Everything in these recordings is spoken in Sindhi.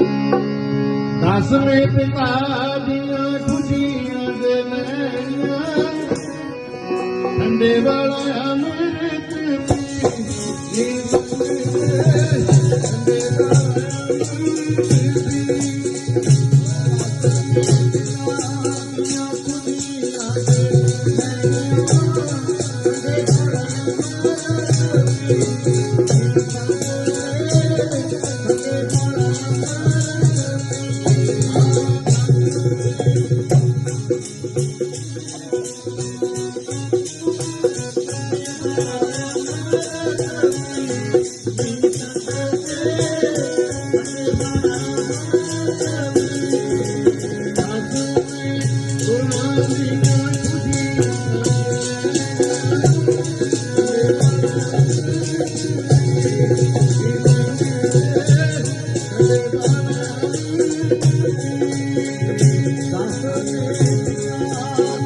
ਦਸ ਮੇ ਪਿਤਾ ਦੀਆਂ ਖੁਸ਼ੀਆਂ ਦੇ ਨੈਣੀਆਂ ਠੰਡੇ ਵਾਲਾ ਅੰਮ੍ਰਿਤ ਪੀ ਜੀਵ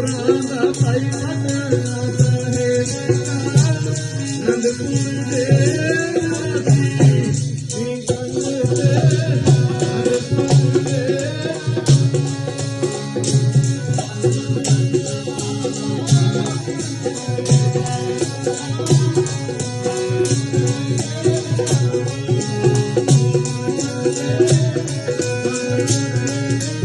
را نا پي ستن نا سہے نند گوندے مي ين گندے نار سوندے مي را نا پي ستن نا سہے نند گوندے مي ين گندے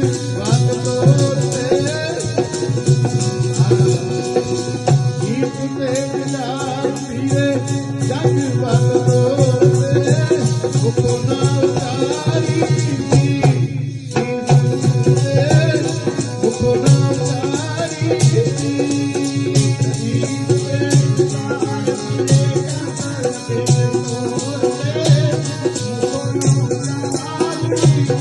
ਵਕਤ ਤੋਰ